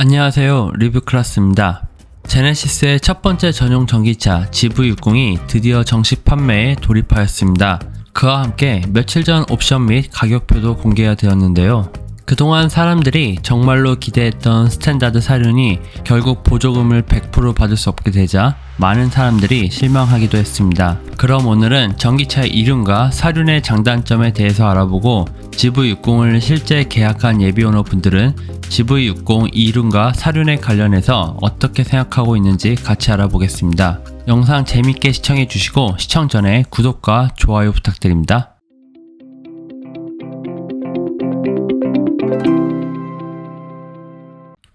안녕하세요. 리뷰 클라스입니다. 제네시스의 첫 번째 전용 전기차 GV60이 드디어 정식 판매에 돌입하였습니다. 그와 함께 며칠 전 옵션 및 가격표도 공개가 되었는데요. 그동안 사람들이 정말로 기대했던 스탠다드 사륜이 결국 보조금을 100% 받을 수 없게 되자 많은 사람들이 실망하기도 했습니다. 그럼 오늘은 전기차의 이름과 사륜의 장단점에 대해서 알아보고 GV60을 실제 계약한 예비오너 분들은 GV60 이름과 사륜에 관련해서 어떻게 생각하고 있는지 같이 알아보겠습니다. 영상 재밌게 시청해 주시고 시청 전에 구독과 좋아요 부탁드립니다.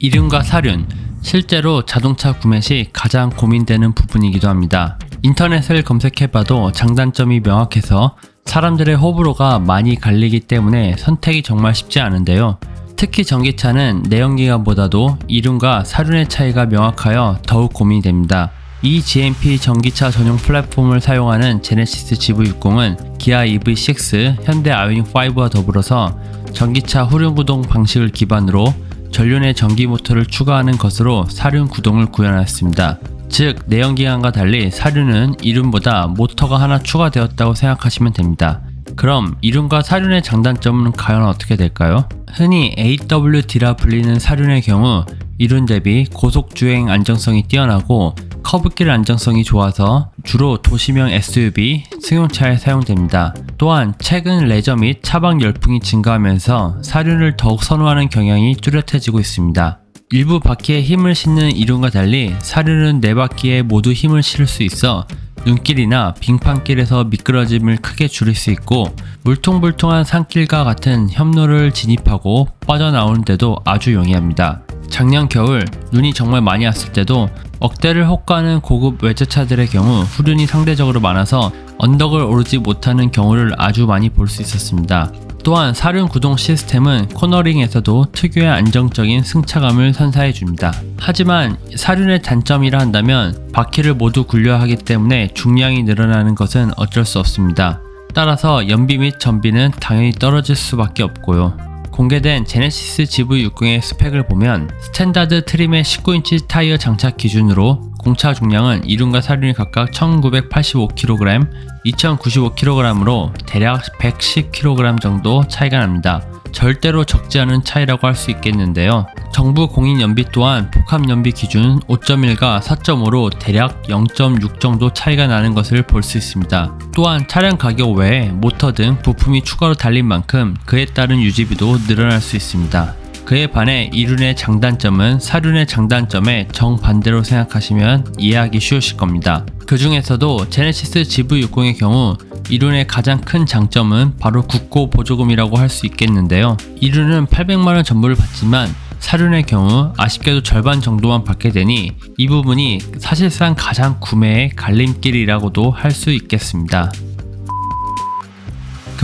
이름과 사륜, 실제로 자동차 구매 시 가장 고민되는 부분이기도 합니다. 인터넷을 검색해봐도 장단점이 명확해서 사람들의 호불호가 많이 갈리기 때문에 선택이 정말 쉽지 않은데요. 특히 전기차는 내연기관보다도 이름과 사륜의 차이가 명확하여 더욱 고민이 됩니다. 이 GMP 전기차 전용 플랫폼을 사용하는 제네시스 GV60은 기아 EV6, 현대 아이오닉5와 더불어서 전기차 후륜 구동 방식을 기반으로 전륜의 전기 모터를 추가하는 것으로 사륜 구동을 구현하였습니다. 즉 내연기관과 달리 사륜은 이륜보다 모터가 하나 추가되었다고 생각하시면 됩니다. 그럼 이륜과 사륜의 장단점은 과연 어떻게 될까요? 흔히 AWD라 불리는 사륜의 경우 이륜 대비 고속 주행 안정성이 뛰어나고 커브길 안정성이 좋아서 주로 도시명 SUV, 승용차에 사용됩니다. 또한 최근 레저 및 차박 열풍이 증가하면서 사륜을 더욱 선호하는 경향이 뚜렷해지고 있습니다. 일부 바퀴에 힘을 싣는 이륜과 달리 사륜은 네 바퀴에 모두 힘을 실을 수 있어 눈길이나 빙판길에서 미끄러짐을 크게 줄일 수 있고 물통불통한 산길과 같은 협로를 진입하고 빠져나오는데도 아주 용이합니다. 작년 겨울 눈이 정말 많이 왔을 때도 억대를 혹가는 고급 외제차들의 경우 후륜이 상대적으로 많아서 언덕을 오르지 못하는 경우를 아주 많이 볼 수 있었습니다. 또한 사륜 구동 시스템은 코너링에서도 특유의 안정적인 승차감을 선사해 줍니다. 하지만 사륜의 단점이라 한다면 바퀴를 모두 굴려 하기 때문에 중량이 늘어나는 것은 어쩔 수 없습니다. 따라서 연비 및 전비는 당연히 떨어질 수밖에 없고요. 공개된 제네시스 GV60의 스펙을 보면 스탠다드 트림의 19인치 타이어 장착 기준으로 공차 중량은 이륜과 사륜이 각각 1985kg, 2095kg으로 대략 110kg 정도 차이가 납니다. 절대로 적지 않은 차이라고 할 수 있겠는데요. 정부 공인 연비 또한 복합 연비 기준 5.1과 4.5로 대략 0.6 정도 차이가 나는 것을 볼 수 있습니다. 또한 차량 가격 외에 모터 등 부품이 추가로 달린 만큼 그에 따른 유지비도 늘어날 수 있습니다. 그에 반해 이륜의 장단점은 사륜의 장단점에 정반대로 생각하시면 이해하기 쉬우실 겁니다. 그 중에서도 제네시스 GV60의 경우 이륜의 가장 큰 장점은 바로 국고 보조금이라고 할 수 있겠는데요. 이륜은 800만원 전부를 받지만 사륜의 경우 아쉽게도 절반 정도만 받게 되니 이 부분이 사실상 가장 구매의 갈림길이라고도 할 수 있겠습니다.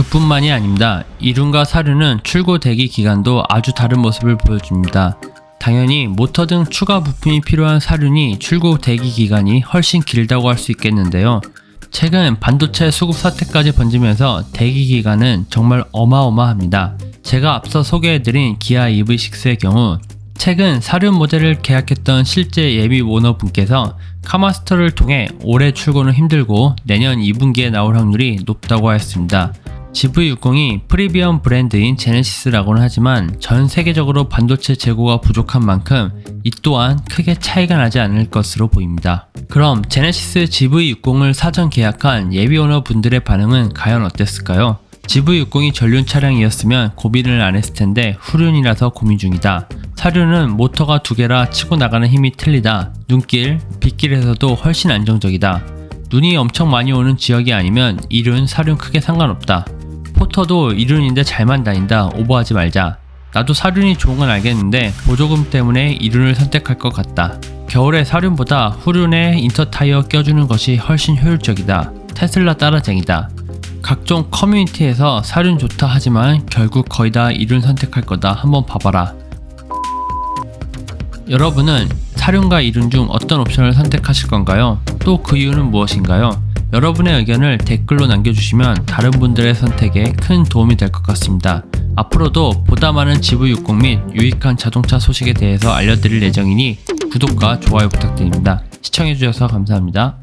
그뿐만이 아닙니다. 이륜과 사륜은 출고 대기 기간도 아주 다른 모습을 보여줍니다. 당연히 모터 등 추가 부품이 필요한 사륜이 출고 대기 기간이 훨씬 길다고 할 수 있겠는데요. 최근 반도체 수급 사태까지 번지면서 대기 기간은 정말 어마어마합니다. 제가 앞서 소개해드린 기아 EV6의 경우 최근 사륜 모델을 계약했던 실제 예비 오너분께서 카마스터를 통해 올해 출고는 힘들고 내년 2분기에 나올 확률이 높다고 하였습니다. GV60이 프리미엄 브랜드인 제네시스라고는 하지만 전 세계적으로 반도체 재고가 부족한 만큼 이 또한 크게 차이가 나지 않을 것으로 보입니다. 그럼 제네시스 GV60을 사전 계약한 예비 오너 분들의 반응은 과연 어땠을까요? GV60이 전륜 차량이었으면 고민을 안 했을 텐데 후륜이라서 고민 중이다. 사륜은 모터가 두 개라 치고 나가는 힘이 틀리다. 눈길, 빗길에서도 훨씬 안정적이다. 눈이 엄청 많이 오는 지역이 아니면 이륜, 사륜 크게 상관없다. 포터도 이륜인데 잘만 다닌다. 오버하지 말자. 나도 사륜이 좋은 건 알겠는데 보조금 때문에 이륜을 선택할 것 같다. 겨울에 사륜보다 후륜에 인터타이어 껴주는 것이 훨씬 효율적이다. 테슬라 따라쟁이다. 각종 커뮤니티에서 사륜 좋다 하지만 결국 거의 다 이륜 선택할 거다. 한번 봐봐라. 여러분은 사륜과 이륜 중 어떤 옵션을 선택하실 건가요? 또 그 이유는 무엇인가요? 여러분의 의견을 댓글로 남겨주시면 다른 분들의 선택에 큰 도움이 될 것 같습니다. 앞으로도 보다 많은 GV60 및 유익한 자동차 소식에 대해서 알려드릴 예정이니 구독과 좋아요 부탁드립니다. 시청해주셔서 감사합니다.